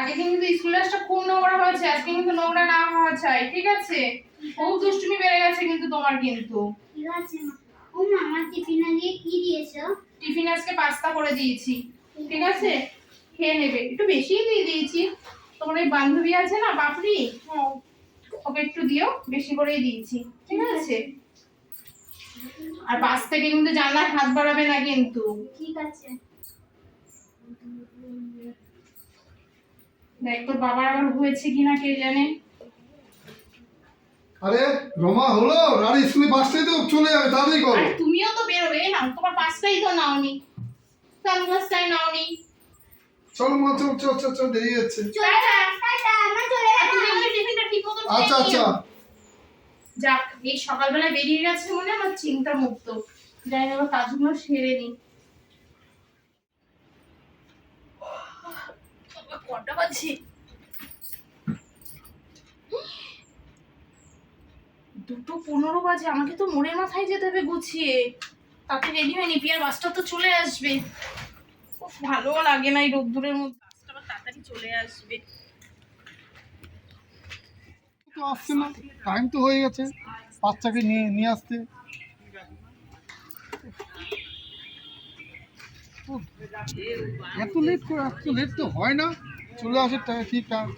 আগে কিন্তু স্কুল ড্রেসটা খুব নোংরা হয়েছে আজকে কিন্তু নোংরা না হওয়া চাই ঠিক আছে? খুব দুষ্টুমি বেড়ে গেছে কিন্তু তোমার কিন্তু। ঠিক আছে ও মা আমার টিফিন আগে কি দিয়েছ? টিফিন আজকে পাস্তা করে দিয়েছি ঠিক আছে। খেয়ে নেবে। একটু বেশিই দিয়ে দিয়েছি। তোমার ওই বান্ধবী আছে না পাপড়ি হ্যাঁ। ওকে একটু দিও বেশি করেই দিয়েছি ঠিক আছে? আর পাশ থেকে কিন্তু জানলায় হাত বাড়াবে না কিন্তু। ঠিক আছে। দেখ তোর বাবার আবার হয়েছে কিনা কে জানে? আরে রমা হলো? রানী স্কুলে বাসটাই তো চলে যাবে তাড়াতাড়ি করো। আর তুমিও তো বেরোবে নাও তোমার পাঁচটাই তো নাওনি। সানগ্লাসটাই নাওনি। চল মা চল চল চল চল দেরি আমরা মতো আচ্ছা আচ্ছা। যাক এই সকালবেলা বেরিয়ে গেছে মনে আমার চিন্তা মুক্ত। যাই না এবার কাজগুলো সেরে নি। দুটো পনেরো বাজে আমাকে তো মোড়ের মাথায় যেতে হবে গুছিয়ে। তাতে রেডি হয়নি পিয়ার বাসটা তো চলে আসবে। উফ, ভালোও লাগে না এই রোদ্দুরের মধ্যে। বাসটা আবার তাড়াতাড়ি চলে আসবে। আসছে না টাইম তো হয়ে গেছে বাচ্চাকে নিয়ে নিয়ে আসতে। এত লেট করে এত লেট তো হয় না। চলে আসে টা- ঠিক টাইম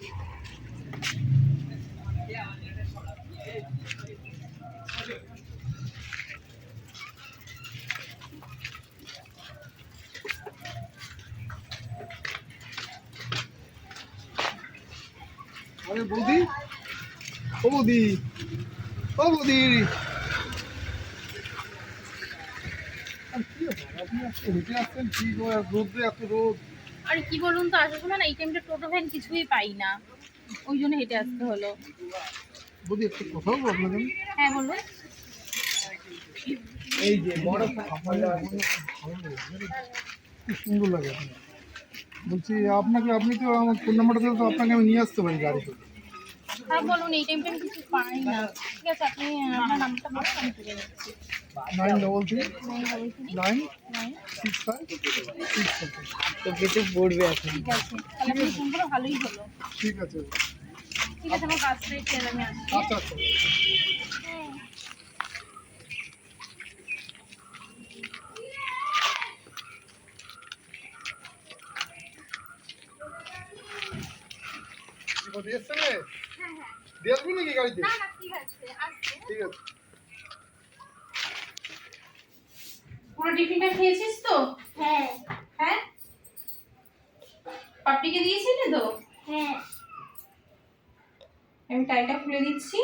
আরে বৌদি? ও বৌদি। ও বৌদি। হেঁটে আসছেন কি গো, আর রোদ্রে এত রোদ। আর কি বলুন তো আসার সময় না এই টাইমটা টোটো ভ্যান কিছুই পাই না। ওই জন্য হেঁটে আসতে হলো। বৌদি একটু কথা বলব আপনাদের হ্যাঁ বলুন। এই যে বড় সুন্দর লাগে বলছি আপনাকে আপনি তো আমার ফোন নাম্বারটা দিলে তো আপনাকে আমি নিয়ে আসতে পারি গাড়িতে হ্যাঁ বলুন এই টাইমটা আমি কিছু পাই না। ঠিক আছে আপনি আপনার নামটা বলুন আমি তুলে নিচ্ছি। Nine double three nine double three nine nine six five six তো কিছু পড়বে এখন। ঠিক আছে। তাহলে ফোন করে ভালোই হলো। ঠিক আছে। ঠিক আছে আমার কাজটা একটু আমি আসছি। আচ্ছা আচ্ছা? দিয়ে আসবি নাকি গাড়িতে? ঠিক আছে আসছে ঠিক আছে পুরো টিফিনটা খেয়েছিস তো? হ্যাঁ। হ্যাঁ? পাপড়িকে দিয়েছিলি তো? হ্যাঁ। আমি টাইটা খুলে দিচ্ছি।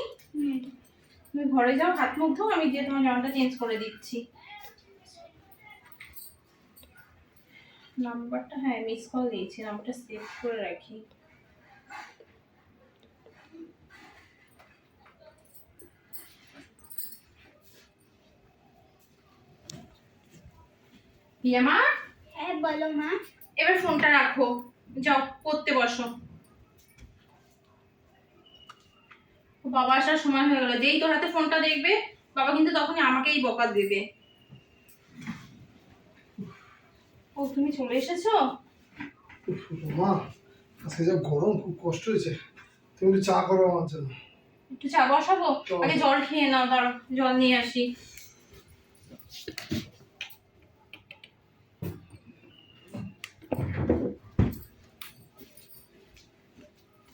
তুমি ঘরে যাও হাত মুখ ধোও আমি গিয়ে তোমার জামাটা চেঞ্জ করে দিচ্ছি। নাম্বারটা হ্যাঁ মিস কল দিয়েছি নাম্বারটা সেভ করে রাখি। পিয়া মা? হ্যাঁ বলো মা। এবার ফোনটা রাখো। যাও পড়তে বসো। বাবা আসার সময় হয়ে গেল। যেই তোর হাতে ফোনটা দেখবে বাবা কিন্তু তখনই আমাকেই বকা দেবে। ও তুমি চলে এসেছ? উফ, মা আজকে যা গরম খুব কষ্ট হয়েছে। তুমি একটু চা করো আমার জন্য। একটু চা বসাবো। আগে জল খেয়ে নাও দাঁড়ো জল নিয়ে আসি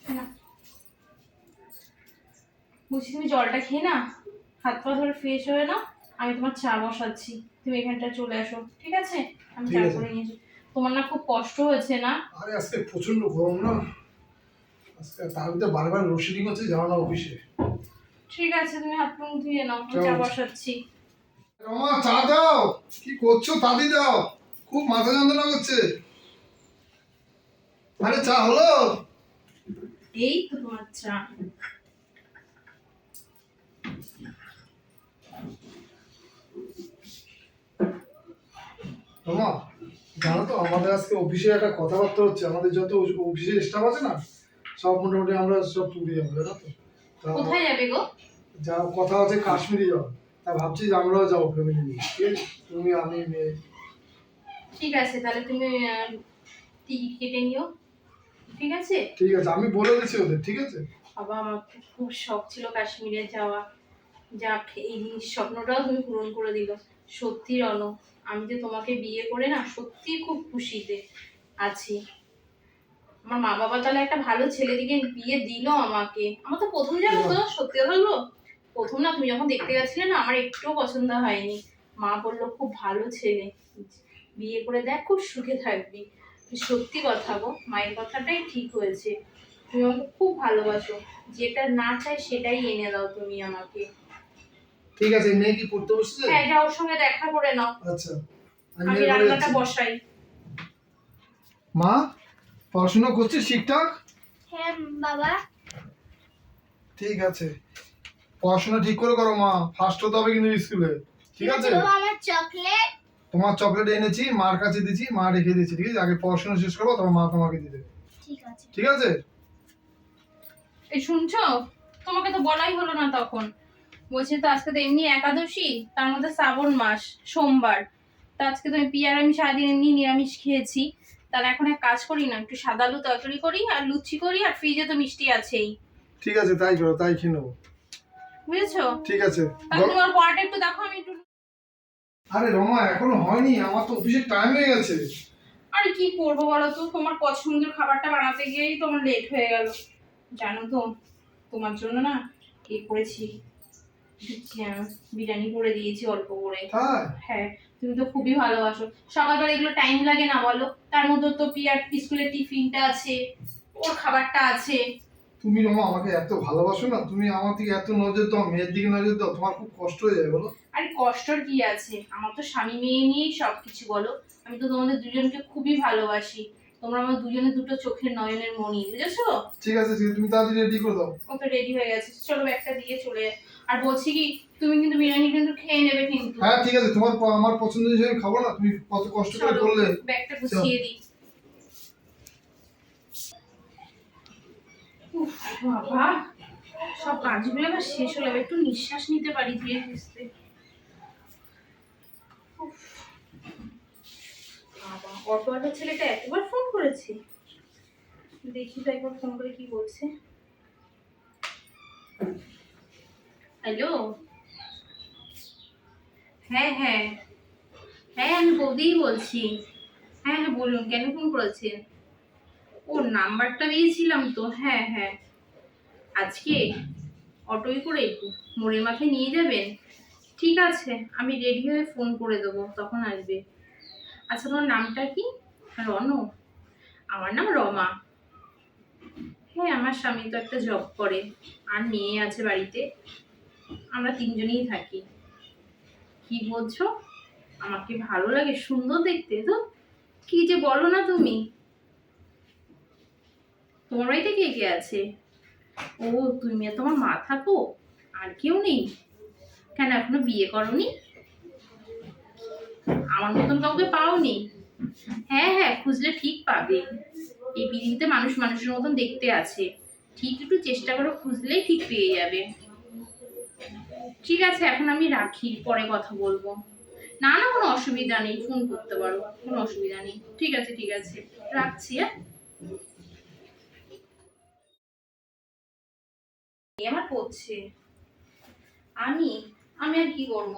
নাও। বলছি তুমি জলটা খেয়ে না? হাত পা ধরে ফ্রেশ হয়ে নাও আমি তোমার চা বসাচ্ছি। তুমি এখানটা চলে আসো ঠিক আছে? আমি চা করে নিয়ে তোমার না খুব কষ্ট হয়েছে না? আরে আজকে প্রচণ্ড গরম না? আজকে তার ভিতরে বারবার লোডশেডিং হচ্ছে জানো না অফিসে। ঠিক আছে তুমি হাত মুখ ধুয়ে নাও আমি চা বসাচ্ছি। রমা চা দাও! কি করছ? তাদি দাও! খুব মাথা যন্ত্রণা করছে। আরে চা হলো? এই তো তোমার চা। রমা জানো তো আমাদের আজকে অফিসে একটা কথাবার্তা হচ্ছে আমাদের যত অফিসের স্টাফ আছে না সব মোটামুটি আমরা সব টুরে যাব জানো তো? কোথায় যাবে গো? যা কথা আছে কাশ্মীরে যাব তা ভাবছি যে আমরাও যাব ফ্যামিলি নিয়ে। তুমি আমি মেয়ে। ঠিক আছে তাহলে তুমি টিকিট কেটে নিও। ঠিক আছে? ঠিক আছে আমি বলে দিচ্ছি ওদের ঠিক আছে? বাবা আমার খুব শখ ছিল কাশ্মীরে যাওয়া। যাক এই স্বপ্নটাও তুমি পূরণ করে দিল। সত্যি রণ আমি যে তোমাকে বিয়ে করে না সত্যি খুব খুশিতে আছি। আমার মা বাবা তাহলে একটা ভালো ছেলে দিকে বিয়ে দিল আমাকে। আমার তো প্রথম জানো তো সত্যি কথা বলব? প্রথম না তুমি যখন দেখতে গেছিলে না আমার একটুও পছন্দ হয়নি। মা বলল খুব ভালো ছেলে। বিয়ে করে দেখ খুব সুখে থাকবি। সত্যি কথা গো মায়ের কথাটাই ঠিক হয়েছে। তুমি আমাকে খুব ভালোবাসো। যেটা না চাই সেটাই এনে দাও তুমি আমাকে। ঠিক আছে মেয়ে কি পড়তে বসছে? হ্যাঁ যা ওর সঙ্গে দেখা করে নাও। আচ্ছা আমি রান্নাটা বসাই। মা পড়াশোনা করছিস ঠিকঠাক? হ্যাঁ বাবা। ঠিক আছে। পড়াশোনা ঠিক করে করো মা। ফার্স্ট হতে হবে কিন্তু স্কুলে ঠিক আছে? আমার চকলেট তোমার চকলেট এনেছি মার কাছে দিয়েছি মা রেখে দিয়েছি ঠিক আছে? আগে পড়াশোনা শেষ করব তোমার মা তোমাকে দিতে ঠিক আছে। ঠিক আছে? এই শুনছো? তোমাকে তো বলাই হলো না তখন। বলছি তো আজকে তো এমনি একাদশী তার মধ্যে শ্রাবণ মাস সোমবার। তা আজকে তুমি পিয়ার আমি সারাদিন এমনি নিরামিষ খেয়েছি। তাহলে এখন এক কাজ করি না একটু সাদা আলু তরকারি করি আর লুচি করি আর ফ্রিজে তো মিষ্টি আছেই। ঠিক আছে তাই করো তাই খেয়ে নেব। বুঝেছ? ঠিক আছে তোমার পড়াটা একটু দেখো আমি একটু আরে রমা এখনও হয়নি আমার তো অফিসের টাইম হয়ে গেছে। আরে কি করব বলো তো? তোমার পছন্দের খাবারটা বানাতে গিয়েই তোমার লেট হয়ে গেল। জানো তো তোমার জন্য না এ করেছি। বিরিয়ানি করে দিয়েছি অল্প করে। হ্যাঁ তুমি তো খুবই ভালোবাসো। সকালবেলা এগুলো টাইম লাগে না বলো। তার মধ্যে তো পিয়ার স্কুলের টিফিনটা আছে ওর খাবারটা আছে। তুমি রমা আমাকে এত ভালোবাসো না তুমি আমার দিকে এত নজর দাও মেয়ের দিকে নজর দাও তোমার খুব কষ্ট হয়ে যায় বলো। আরে কষ্টর কি আছে? আমার তো স্বামী মেয়ে নিয়েই সব কিছু বলো। আমি তো তোমাদের দুজনকে খুবই ভালোবাসি। তোমরা আমার দুজনে দুটো চোখের নয়নের মণি বুঝেছ? ঠিক আছে তুমি তাড়াতাড়ি রেডি করে দাও। ও তো রেডি হয়ে গেছে। চলো ব্যাগটা দিয়ে চলে যাই। আর বলছি কি তুমি কিন্তু বিরিয়ানি কিন্তু খেয়ে নেবে কিন্তু। হ্যাঁ ঠিক আছে তোমার আমার পছন্দের জিনিস আমি খাব না তুমি কত কষ্ট করে করলে। ব্যাগটা গুছিয়ে দিই। উফ, বাবা সব কাজগুলো এবার শেষ হলো একটু নিঃশ্বাস নিতে পারি ধীরে সুস্থে উফ, বাবা অটোওয়ালা ছেলেটা এতবার ফোন করেছে? দেখি তো একবার ফোন করে কি বলছে। হ্যালো? হ্যাঁ হ্যাঁ। হ্যাঁ আমি বৌদিই বলছি। হ্যাঁ হ্যাঁ বলুন, কেন ফোন করেছেন? ওর নাম্বারটা দিয়েছিলাম তো। হ্যাঁ হ্যাঁ। আজকে অটোয় করে মোড়ের মাথায় নিয়ে যাবেন? ঠিক আছে, আমি রেডি হয়ে ফোন করে দেবো, তখন আসবে। আচ্ছা তোমার নামটা কি? রণ আমার নাম রমা। হ্যাঁ আমার স্বামী তো একটা জব করে, আর মেয়ে আছে বাড়িতে। আমরা তিনজনেই থাকি। কি বলছো? আমাকে ভালো লাগে? সুন্দর দেখতে, তো? কি যে বলো না তুমি? তোমার বাড়িতে কে কে আছে? ও, তুমি তোমার মা থাকো? আর কেউ নেই? কেন, এখনও বিয়ে করনি? আমার মতন কাউকে পাওনি? হ্যাঁ হ্যাঁ খুঁজলে ঠিক পাবে। এই পৃথিবীতে মানুষ মানুষের মতন দেখতে আছে। ঠিক একটু চেষ্টা করো, খুঁজলেই ঠিক পেয়ে যাবে। ঠিক আছে, এখন আমি রাখি, পরে কথা বলব। না না, কোনো অসুবিধা নেই ফোন করতে পারো, কোনো অসুবিধা নেই। ঠিক আছে ঠিক আছে, রাখছি হ্যাঁ? আমার আমি আমি আর কি করব?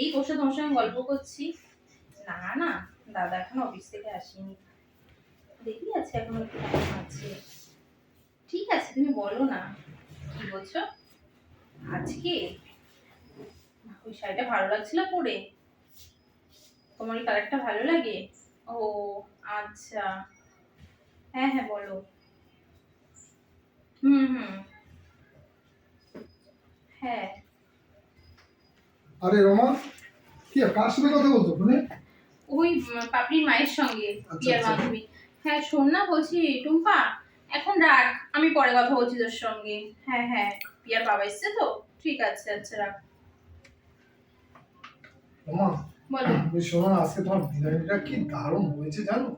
এই বসে তোমার সঙ্গে গল্প করছি। না না, দাদা এখন অফিস থেকে আসেনি। দেখি আছে এখন আছে। ঠিক আছে, তুমি বলো না। কি বলছো? আজকে ওই শাড়িটা ভালো লাগছিল পরে। তোমার এই কালারটা ভালো লাগে? ও আচ্ছা। হ্যাঁ হ্যাঁ বলো। হুম হুম। হ্যাঁ। আরে রমা কি কার সাথে কথা বলছো ফোনে ওই পাপড়ির মায়ের সঙ্গে আচ্ছা, পিয়ার আচ্ছা। মাধ্যমে হ্যাঁ শোন না বলছি টুম্পা এখন রাখ আমি পরে কথা বলছি তোর সঙ্গে। হ্যাঁ হ্যাঁ পিয়ার বাবা এসছে তো? ঠিক আছে আচ্ছা রাখ। শোনো আজকে তোমার বিরিয়ানিটা কি দারুণ হয়েছে জানো?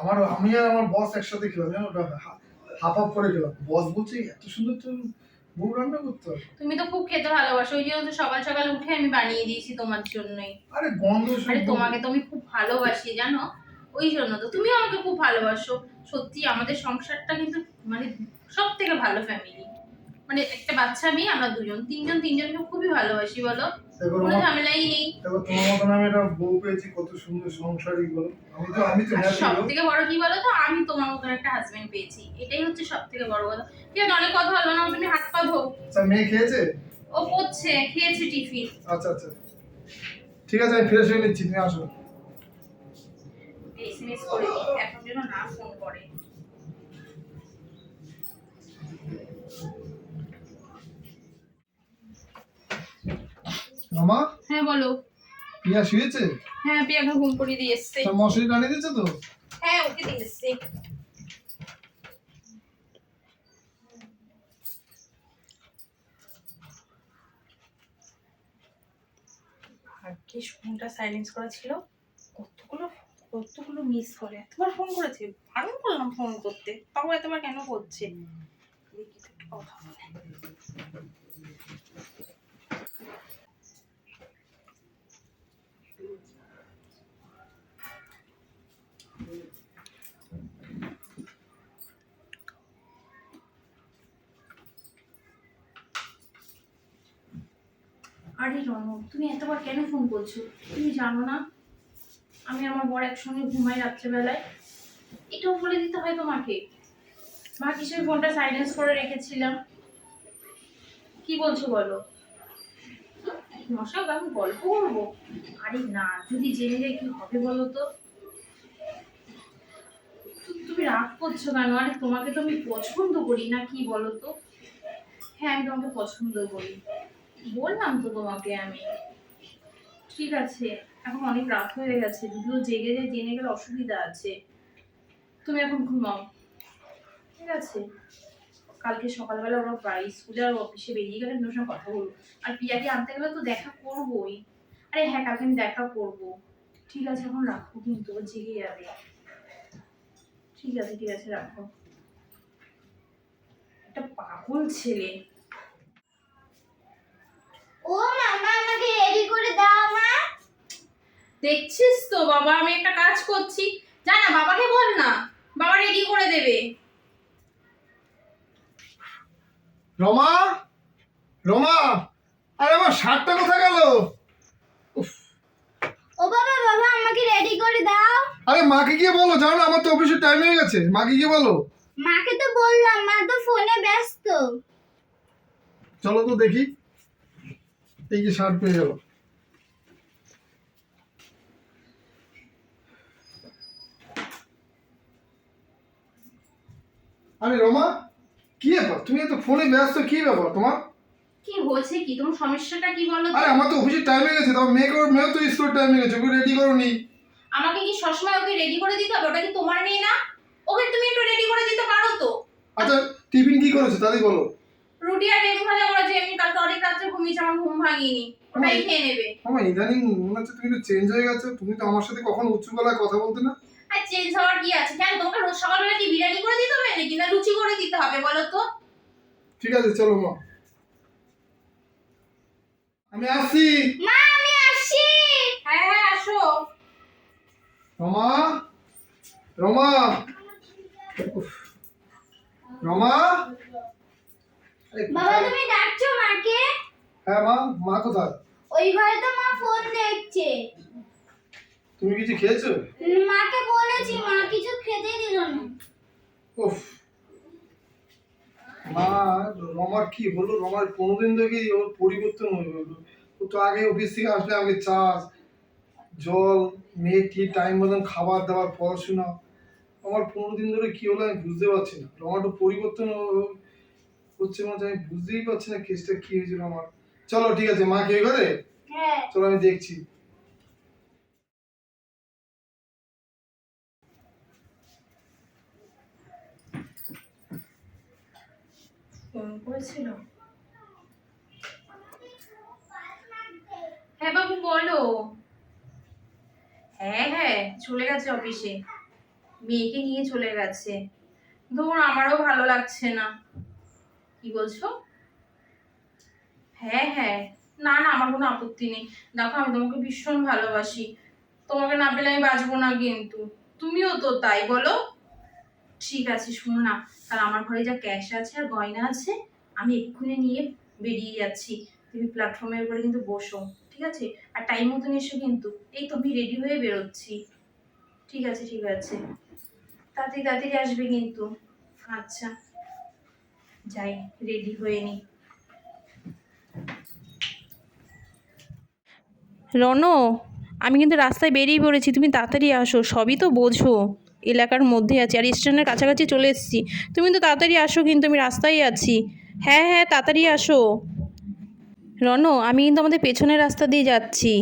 আমার আমি আর আমার বস একসাথে খেলাম জানো? ওটা হাফ হাফ করে খেলাম। বস বলছে এত সুন্দর তো বউ রান্না করতে তুমি তো খুব খেতে ভালোবাসো ওই জন্য তো সকাল সকাল উঠে আমি বানিয়ে দিয়েছি তোমার জন্যই। আরে গন্ধ আরে তোমাকে তো আমি খুব ভালোবাসি জানো? ওই জন্য তো তুমিও আমাকে খুব ভালোবাসো। সত্যি আমাদের সংসারটা কিন্তু মানে সব থেকে ভালো ফ্যামিলি মানে একটা বাচ্চা মেয়ে আমরা দুজন। তিনজন তিনজনকে খুবই ভালোবাসি বলো? এবার কোনো ঝামেলাই নেই। তোমার মতন আমি একটা বউ পেয়েছি কত সুন্দর সংসারী বলো? আমি তো আমি তো সব থেকে বড় কি বলো তো? আমি তোমার মতন একটা হাজবেন্ড পেয়েছি। এটাই হচ্ছে সব থেকে বড় কথা। ঠিক আছে অনেক কথা হলো না তুমি হাত পা ধো। আচ্ছা মেয়ে খেয়েছে? ও খেয়েছে টিফিন। আচ্ছা আচ্ছা। ঠিক আছে আমি ফ্রেশ হয়ে নিচ্ছি তুমি আসো। এসএমএস করে এখন যেন না ফোন করে। মামা হ্যাঁ বলো। পিয়া শুয়েছে? হ্যাঁ পিয়াকে ঘুম করিয়ে দিয়ে এসছে। তা মশারি টানিয়ে দিয়েছে তো? হ্যাঁ ওকে দিয়ে এসছে ভাগ্যিস ফোনটা সাইলেন্স করা ছিল? কতগুলো কতগুলো মিস করে। এতবার ফোন করেছে। বারণ করলাম ফোন করতে। তাও এতবার কেন করছে? কথা বলে। আরে রনক তুমি এতবার কেন ফোন করছ? তুমি জানো না? আমি আমার বর একসঙ্গে ঘুমাই রাত্রেবেলায়। এটাও বলে দিতে হয় তোমাকে। মা কিসের ফোনটা সাইলেন্স করে রেখেছিলাম। কি বলছো বলো? মশাও আমি গল্প করব। আরে না, যদি জেনে যায় কি হবে বলো তু- তুমি রাগ করছ কেন? আরে তোমাকে তো আমি পছন্দ করি, না কি বলো তো? হ্যাঁ আমি তোমাকে পছন্দ করি। বললাম তো তোমাকে আমি। ঠিক আছে, এখন অনেক রাত হয়ে গেছে, যদিও জেগে যায় জেনে গেলে অসুবিধা আছে। তুমি এখন ঘুমাও। ঠিক আছে। কালকে সকালবেলা ওরা প্রায় স্কুলে আর অফিসে বেরিয়ে গেলে তোমার সঙ্গে কথা বলব। আর পিয়াকে আনতে গেলে তো দেখা করবোই। আরে হ্যাঁ কালকে আমি দেখা করব। ঠিক আছে, এখন রাখো কিন্তু, ও জেগে যাবে। ঠিক আছে ঠিক আছে, রাখো। একটা পাগল ছেলে। ও মামা আমাকে রেডি করে দাও মা। দেখছিস তো বাবা আমি একটা কাজ করছি। যা না বাবাকে বল না বাবা রেডি করে দেবে। রমা রমা আরে আমার শার্টটা কোথায় গেল? ও বাবা বাবা আমাকে রেডি করে দাও। আরে মাকে গিয়ে বলো জানো আমার তো অফিসের টাইম হয়ে গেছে মাকে গিয়ে বলো। মাকে তো বললাম মা তো ফোনে ব্যস্ত। চলো তো দেখি। এই যে শার্ট পেয়ে গেল। আরে রমা কি ব্যাপার? তুমি এত ফোনে ব্যস্ত কি ব্যাপার তোমার? কি হয়েছে কি? তোমার সমস্যাটা কি বলো? আরে আমার তো অফিসের টাইম হয়ে গেছে তাও মেয়ে করে তো স্কুলের টাইম হয়ে গেছে ওকে রেডি করো নি আমাকে কি সবসময় ওকে রেডি করে দিতে হবে? ওটা কি তোমার মেয়ে না? ওকে তুমি একটু রেডি করে দিতে পারো তো? আচ্ছা টিফিন কি করেছ তাহলে বলো। রুটি আর বেগুন ভাজা করেছে এমনি কালকে অনেক রাত্রে ঘুমিয়েছে আমার ঘুম ভাঙিনি। ওটাই খেয়ে নেবে। আমার ইদানিং মনে হচ্ছে তুমি একটু চেঞ্জ হয়ে গেছো তুমি তো আমার সাথে কখন উঁচু গলায় কথা বলতে না। আর চেঞ্জ হওয়ার কি আছে? কেন তোমাকে রোজ সকালবেলা কি বিরিয়ানি করে দিতে হবে নাকি না লুচি করে দিতে হবে বলো তো? ঠিক আছে চলো মা। আমি আসছি মা আমি আসছি হ্যাঁ হ্যাঁ আসো। রমা রমা। রমা। বাবা তুমি ডাকছো মাকে? হ্যাঁ মা মা কোথায়? ওই ঘরে তো মা ফোন দেখছে। তুমি কিছু খেয়েছো? মাকে বলেছি মা কিছু খেতে দিল না। উফ। মা রমার কি হলো? রমার পনেরো দিন থেকে ওর পরিবর্তন হয়ে গেল। ও তো আগে অফিস থেকে আসলে আগে চা জল মেয়ে টাইম মতন খাবার দাবার পড়াশোনা। আমার পনেরো দিন ধরে কি হলো আমি বুঝতে পারছি না। রমার তো পরিবর্তন হচ্ছে মানে আমি বুঝতেই পারছি না কেসটা কি হয়েছিল আমার। চলো ঠিক আছে মা কে ঘরে হ্যাঁ। চলো আমি দেখছি। করেছিল? হ্যাঁ বাবু বলো। হ্যাঁ হ্যাঁ চলে গেছে অফিসে। মেয়েকে নিয়ে চলে গেছে। ধর আমারও ভালো লাগছে না। কি বলছো? হ্যাঁ হ্যাঁ। না না, আমার কোনো আপত্তি নেই। দেখো, আমি তোমাকে ভীষণ ভালোবাসি। তোমাকে না পেলে আমি বাঁচবো না কিন্তু। তুমিও তো তাই, বলো। ঠিক আছে, শুনো না। তাহলে আমার ঘরে যা ক্যাশ আছে আর গয়না আছে, আমি এক্ষুনি নিয়ে বেরিয়ে যাচ্ছি। তুমি প্ল্যাটফর্মের উপরে কিন্তু বসো, ঠিক আছে? আর টাইম মতন এসো কিন্তু। এই তো, আমি রেডি হয়ে বেরোচ্ছি। ঠিক আছে ঠিক আছে। তাড়াতাড়ি তাড়াতাড়ি আসবে কিন্তু। আচ্ছা। যাই রেডি হয়ে নি। রনো, আমি কিন্তু রাস্তায় বেরিয়ে পড়েছি, তুমি তাড়াতাড়ি আসো, সবই তো বোঝো, এলাকার মধ্যে আছি, আর স্টেশনের কাছাকাছি চলে এসেছি। তুমি কিন্তু তাড়াতাড়ি আসো, কিন্তু আমি রাস্তায় আছি। হ্যাঁ হ্যাঁ তাড়াতাড়ি আসো। রনো, আমি কিন্তু আমাদের পেছনের রাস্তা দিয়ে যাচ্ছি।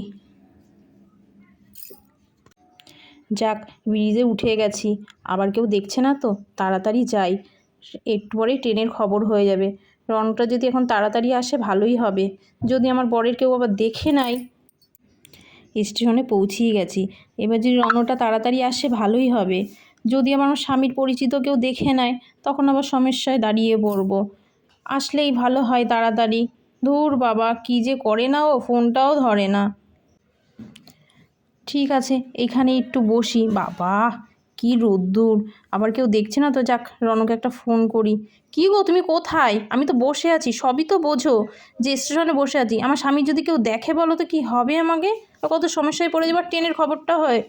যাক, ব্রিজে উঠে গেছি, আবার কেউ দেখছে না তো, তাড়াতাড়ি যাই। একটু পরেই ট্রেনের খবর হয়ে যাবে। রনটা যদি এখন তাড়াতাড়ি আসে, ভালোই হবে। যদি আমার বরের কেউ আবার দেখে নাই। স্টেশনে পৌঁছিয়ে গেছি। এবার যদি রনটা তাড়াতাড়ি আসে, ভালোই হবে। যদি আমার স্বামীর পরিচিত কেউ দেখে নেয়, তখন আবার সমস্যায় দাঁড়িয়ে পড়ব। আসলেই ভালো হয় তাড়াতাড়ি। ধুর বাবা, কী যে করে না ও, ফোনটাও ধরে না। ঠিক আছে, এখানে একটু বসি। বাবা! কি রোদ্দুর? আবার কেউ দেখছে না তো? যাক, রনকে একটা ফোন করি। কি গো, তুমি কোথায়? আমি তো বসে আছি, সবই তো বোঝো যে স্টেশনে বসে আছি। আমার স্বামী যদি কেউ দেখে বলো তো কি হবে আমাকে? কত সমস্যায় পড়ে যাবার ট্রেনের খবরটা হয়।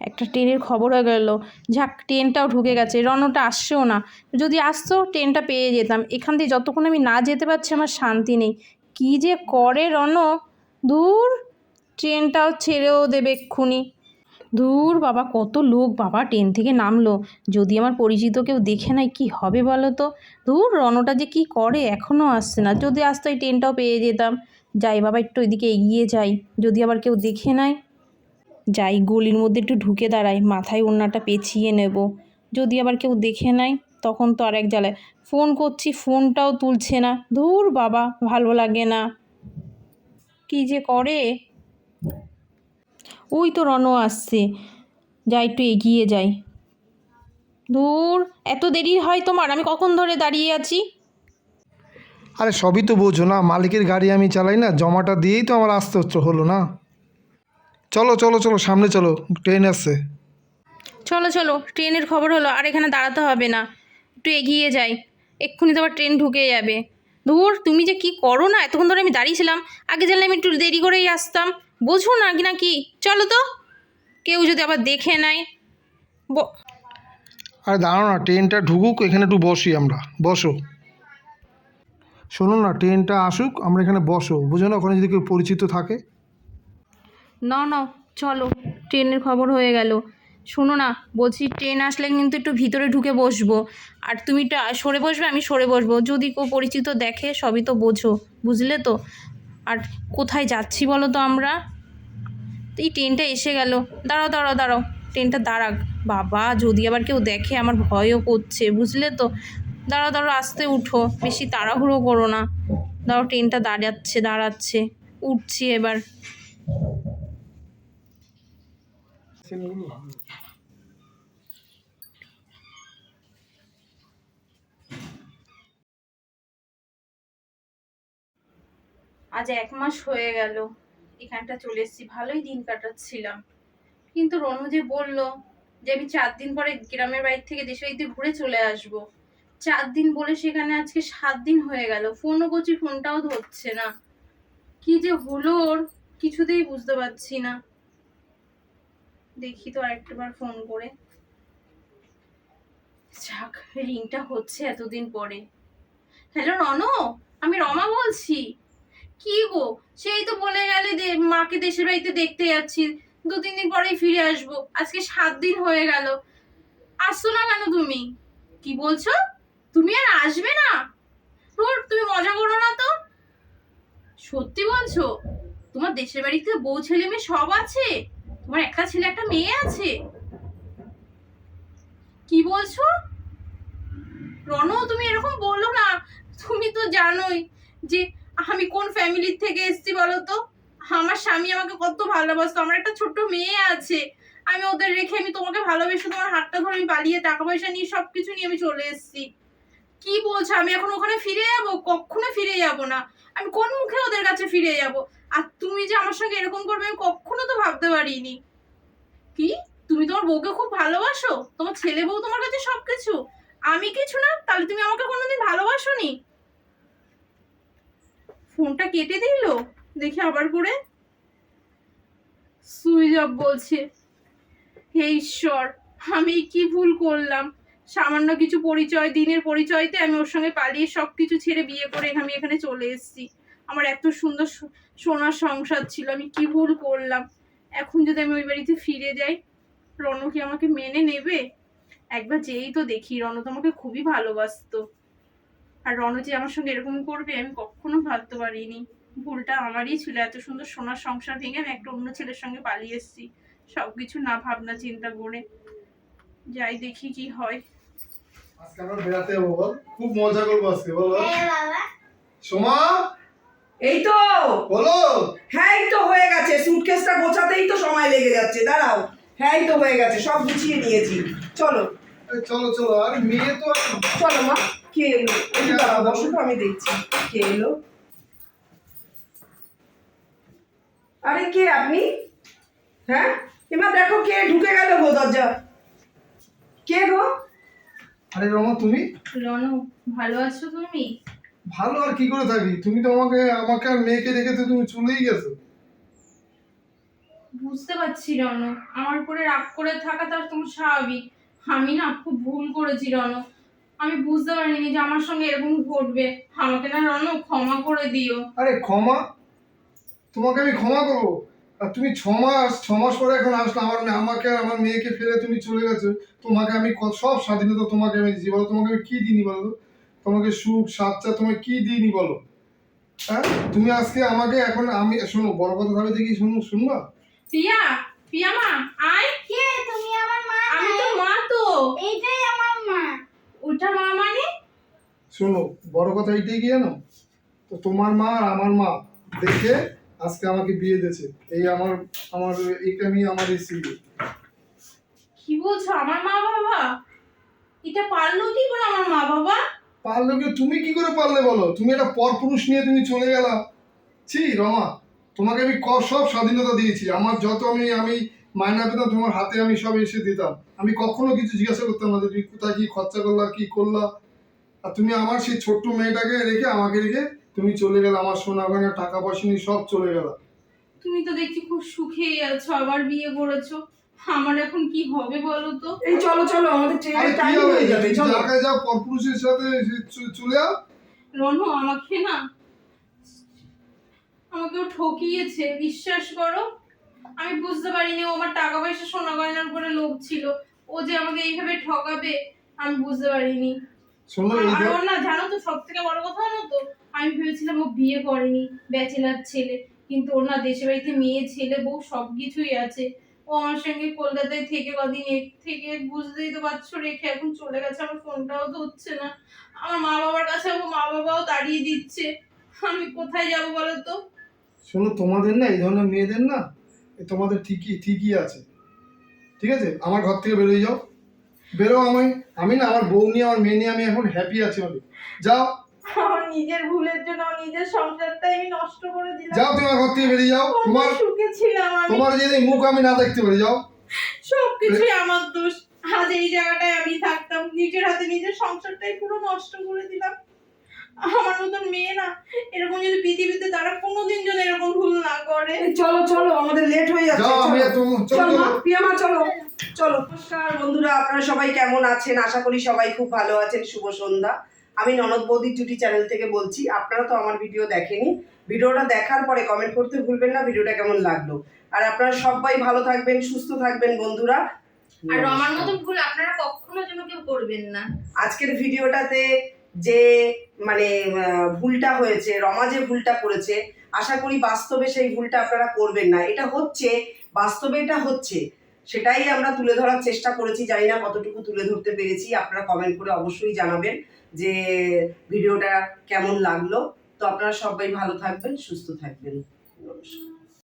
একটা ট্রেনের খবর হয়ে গেল। যাক, ট্রেনটাও ঢুকে গেছে, রনটা আসছেও না। যদি আসতো, ট্রেনটা পেয়ে যেতাম। এখান থেকে যতক্ষণ আমি না যেতে পারছি, আমার শান্তি নেই। কি যে করে রন? দূর, ট্রেনটাও ছেড়েও দেবে এক্ষুনি। দূর বাবা, কত লোক বাবা, ট্রেন থেকে নামলো। যদি আমার পরিচিত কেউ দেখে নাই কি হবে বলো তো? দূর রনটা যে কি করে এখনও আসছে না। যদি আসতো, এই ট্রেনটাও পেয়ে যেতাম। যাই বাবা, একটু এদিকে এগিয়ে যাই। যদি আবার কেউ দেখে নেয়, যাই, গলির মধ্যে একটু ঢুকে দাঁড়াই, মাথায় ওড়নাটা পেঁচিয়ে নেব। যদি আবার কেউ দেখে নেয়, তখন তো আর এক জ্বালায়। ফোন করছি, ফোনটাও তুলছে না। ধুর বাবা, ভালো লাগে না। কি যে করে? ওই তো রণ আসছে। যাই একটু এগিয়ে যাই। দূর এত দেরি হয় তোমার? আমি কখন ধরে দাঁড়িয়ে আছি? আরে সবই তো বোঝো না মালিকের গাড়ি আমি চালাই না জমাটা দিয়েই তো আমার আসতে হলো না। চলো চলো চলো সামনে চলো ট্রেন আসছে। চলো চলো ট্রেনের খবর হলো আর এখানে দাঁড়াতে হবে না। একটু এগিয়ে যাই এক্ষুনি তো আবার ট্রেন ঢুকে যাবে। ধুর তুমি যে কি করো না? এতক্ষণ ধরে আমি দাঁড়িয়েছিলাম আগে জানলে আমি একটু দেরি করেই আসতাম। বোঝো না কি না কি? চলো তো। কেউ যদি আবার দেখে নেয় আরে দাঁড়াও না ট্রেনটা ঢুকুক এখানে একটু বসি আমরা। বসো। শোনো না ট্রেনটা আসুক আমরা এখানে বসো। বুঝো না ওখানে যদি কেউ পরিচিত থাকে। না না চলো। ট্রেনের খবর হয়ে গেল। শোনো না বলছি ট্রেন আসলে কিন্তু একটু ভিতরে ঢুকে বসবো। আর তুমি সরে বসবে আমি সরে বসবো। যদি কেউ পরিচিত দেখে সবই তো বোঝো। বুঝলে তো? আর কোথায় যাচ্ছি বলো তো আমরা? এই ট্রেনটা এসে গেল। দাঁড়াও দাঁড়াও দাঁড়াও। ট্রেনটা দাঁড়াক। বাবা, যদি আবার কেউ দেখে, আমার ভয়ও করছে, বুঝলে তো? দাঁড়াও দাঁড়াও, আস্তে উঠো। বেশি তাড়াহুড়ো করো না। দাঁড়াও ট্রেনটা দাঁড়াচ্ছে দাঁড়াচ্ছে। উঠছি এবার। আজ এক মাস হয়ে গেল, এখানটা চলে এসেছি, ভালোই দিন কাটাচ্ছিলাম। কিন্তু রনু যে বলল যে আমি চার দিন পরে গ্রামের বাড়ি থেকে দেশের বাড়িতে ঘুরে চলে আসব, চার দিন বলে সেখানে আজকে সাত দিন হয়ে গেল, ফোনও করছি, ফোনটাও ধরছে না। কি যে হলো ওর কিছুতেই বুঝতে পারছি না। দেখি তো আরেকটাবার ফোন করে। রিংটা হচ্ছে এতদিন পরে। হ্যালো রনো, আমি রমা বলছি। কি গো? সেই তো বলে গেলে মাকে দেশের বাড়িতে দেখতে যাচ্ছি। দু তিন দিন পরেই ফিরে আসব। আজকে সাত দিন হয়ে গেল। আসছো না কেন তুমি? কি বলছো? তুমি আর আসবে না? তুমি মজা করো না তো। সত্যি বলছো? তোমার দেশের বাড়িতে বউ, ছেলে, মেয়ে সব আছে। তোমার একটা ছেলে, একটা মেয়ে আছে। কি বলছো? রণ তুমি এরকম বলো না। তুমি তো জানোই যে আমি কোন ফ্যামিলির থেকে এসেছি বলো তো আমার স্বামী আমাকে কত ভালোবাসতো। আমার একটা ছোট্ট মেয়ে আছে। আমি ওদের রেখে আমি তোমাকে ভালোবেসে তোমার হাতটা ধরে আমি পালিয়ে টাকা পয়সা নিয়ে সবকিছু নিয়ে আমি চলে এসেছি। কি বলছো? আমি এখন ওখানে ফিরে যাব? কখনো ফিরে যাব না। আমি কোন মুখে ওদের কাছে ফিরে যাব? আর তুমি যে আমার সঙ্গে এরকম করবে, আমি কখনো তো ভাবতে পারিনি। কি? তুমি তোমার বউকে খুব ভালোবাসো? তোমার ছেলে বউ তোমার কাছে সবকিছু? আমি কিছু না? তাহলে তুমি আমাকে কোনোদিন ভালোবাসোনি? ফোনটা কেটে দিল? দেখি আবার করে। সুইচ অফ বলছে। হে ঈশ্বর, আমি কি ভুল করলাম? সামান্য কিছু পরিচয়, দিনের পরিচয়তে আমি ওর সঙ্গে পালিয়ে সব কিছু ছেড়ে বিয়ে করে আমি এখানে চলে এসেছি। আমার এত সুন্দর সোনার সংসার ছিল, আমি কি ভুল করলাম? এখন যদি আমি ওই বাড়িতে ফিরে যাই রণ কি আমাকে মেনে নেবে? একবার যেই তো দেখি রণ তো আমাকে খুবই ভালোবাসতো। আর রণ যে আমার সঙ্গে এরকম করবে আমি কখনো ভাবতে পারিনি। ভুলটা আমারই ছিল এত সুন্দর সোনার সংসার ভেঙে আমি একটা অন্য ছেলের সঙ্গে পালিয়ে এসেছি। সবকিছু না ভাবনা চিন্তা করে। যাই দেখি কি হয়। আজকে আমরা বেড়াতে যাব বল। খুব মজা করব আজকে বল। হ্যাঁ সোমা! এই তো! বলো! হ্যাঁ এই তো হয়ে গেছে। সুটকেসটা গোছাতেই তো সময় লেগে যাচ্ছে। দাঁড়াও। হ্যাঁ এই তো হয়ে গেছে। সব গুছিয়ে নিয়েছি। চলো। চলো চলো। আর মেয়ে তো চলো মা। কে এলো? এই যে দাঁড়াও বসো তো আমি দেখছি। কে এলো? আরে কে আপনি? হ্যাঁ? এবার দেখো কে ঢুকে গেল গো দরজা। কে গো? আরে রমা তুমি? রণ ভালো আছো তুমি? ভালো আর কি করে থাকি? তুমি তো আমাকে আমাকে আর মেয়েকে রেখে তো তুমি চলেই গেছো। বুঝতে পারছি রণ আমার উপরে রাগ করে থাকা তার তোমার স্বাভাবিক। আমি না খুব ভুল করেছি রণ আমি বুঝতে পারিনি যে আমার সঙ্গে এরকম ঘটবে। আমাকে না রণ ক্ষমা করে দিও। আরে ক্ষমা? তোমাকে আমি ক্ষমা করব? আর তুমি ছ মাস ছ মাস পরে এখন আসলে আমার আমাকে আর আমার মেয়েকে ফেলে তুমি চলে গেছো। তোমাকে আমি সব স্বাধীনতা তোমাকে আমি দিয়েছি। বলো তোমাকে আমি কি দিইনি বলো? তোমাকে সুখ সাচ্চা তোমাকে কি দিইনি বলো? হ্যাঁ? তুমি আজকে আমাকে এখন আমি শোনো বড় কথা ভাবে দেখি শুনো শুনবা? পিয়া পিয়া মা আয়। কে তুমি? আমার মা আমি তো মা তো। এইটাই ওটা মা মানে? শোনো বড় কথা এইটাই কি জানো? তো তোমার মা আর আমার মা দেখে আজকে আমাকে বিয়ে দিয়েছে। এই আমার আমার এটা আমি আমার এই কি বলছো? আমার মা বাবা? এটা পারল কি করে আমার মা বাবা? পারলে কি তুমি কি করে পারলে বলো? তুমি একটা পরপুরুষ নিয়ে তুমি চলে গেলা। ছি রমা তোমাকে আমি সব স্বাধীনতা দিয়েছি। আমার যত আমি আমি মায়না পেতাম তোমার হাতে আমি সব এসে দিতাম। আমি কখনো কিছু জিজ্ঞাসা করতাম না যে তুমি কোথায় কি খরচা করলা কি করলা। আর তুমি আমার সেই ছোট্ট মেয়েটাকে রেখে আমাকে রেখে তুমি চলে গেলে আমার সোনা গয়না টাকা পয়সা নিয়ে সব চলে গেল। তুমি তো দেখছি খুব সুখেই আছো আবার বিয়ে করেছ। আমার এখন কি হবে বলো তো? এই চলো চলো আমাদের ট্রেনের টাইম হয়ে যাবে চলো। জায়গায় যাও পরপুরুষের সাথে চলে যাও রনু আমাকে না আমাকে ও ঠকিয়েছে বিশ্বাস করো। আমি বুঝতে পারিনি ও আমার টাকা পয়সা সোনা গয়নার উপরে লোভ ছিল। ও যে আমাকে এইভাবে ঠকাবে আমি বুঝতে পারিনি। আর ওর না জানো তো সব থেকে বড় কথা জানো তো আমি ভেবেছিলাম ও বিয়ে করেনি ব্যাচেলার ছেলে। কিন্তু ওর না দেশে বাড়িতে মেয়ে ছেলে বউ সব কিছুই আছে। ও আমার সঙ্গে কলকাতায় থেকে কদিন থেকে বুঝতেই তো পারছ রেখে এখন চলে গেছে আমার ফোনটাও তো হচ্ছে না। আমার মা বাবার কাছে ও মা বাবাও তাড়িয়ে দিচ্ছে। আমি কোথায় যাব বলো তো? শোনো তোমাদের না এই ধরনের মেয়েদের না তোমাদের ঠিকই ঠিকই আছে। ঠিক আছে? আমার ঘর থেকে বেরোয় যাও। বেরো আমি আমি না আমার বউ নিয়ে আমার মেয়ে নিয়ে আমি এখন হ্যাপি আছি অনেক। যাও। আমার নিজের ভুলের জন্য নিজের সংসারটাই আমি নষ্ট করে দিলাম। যাও তুমি আমার ঘর থেকে বেরিয়ে যাও। তোমার সুখে ছিলাম আমি। তোমার যদি মুখ আমি না দেখতে পারি যাও। সবকিছুই আমার দোষ। আজ এই জায়গাটায় আমি থাকতাম। নিজের হাতে নিজের সংসারটাই পুরো নষ্ট করে দিলাম। আমার মতন মেয়ে না। এরকম যদি পৃথিবীতে তারা কোনোদিন চলো চলো আমাদের লেট হয়ে যাচ্ছে আমি চলো। তুমি চলো চলো চলো। মা, চলো। চলো নমস্কার বন্ধুরা আপনারা সবাই কেমন আছেন? আশা করি সবাই খুব ভালো আছেন। শুভ সন্ধ্যা। আমি ননদ বৌদির জুটি চ্যানেল থেকে বলছি আপনারা তো আমার ভিডিও দেখেনি। ভিডিওটা দেখার পরে কমেন্ট করতে ভুলবেন না ভিডিওটা কেমন লাগল? আর আপনারা সবাই ভালো থাকবেন সুস্থ থাকবেন বন্ধুরা। আর আমার মতন ভুল আপনারা কখনো যেন কেউ করবেন না। আজকের ভিডিওটাতে যে মানে আহ, ভুলটা হয়েছে রমা যে ভুলটা করেছে আশা করি বাস্তবে সেই ভুলটা আপনারা করবেন না। এটা হচ্ছে, বাস্তবে এটা হচ্ছে। সেটাই আমরা তুলে ধরার চেষ্টা করেছি, জানি না কতটুকু তুলে ধরতে পেরেছি, আপনারা কমেন্ট করে অবশ্যই জানাবেন যে ভিডিওটা কেমন লাগল। তো আপনারা সবাই ভালো থাকবেন, সুস্থ থাকবেন। নমস্কার।